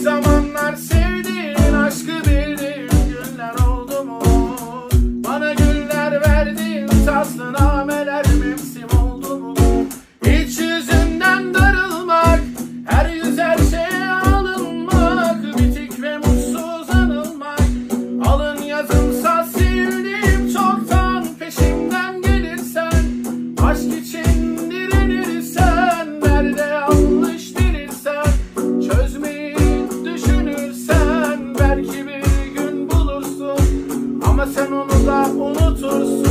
zamanlar sevdiğin aşkı bildiğim günler oldu mu? Bana güller verdin tatlına Sen onu da unutursun.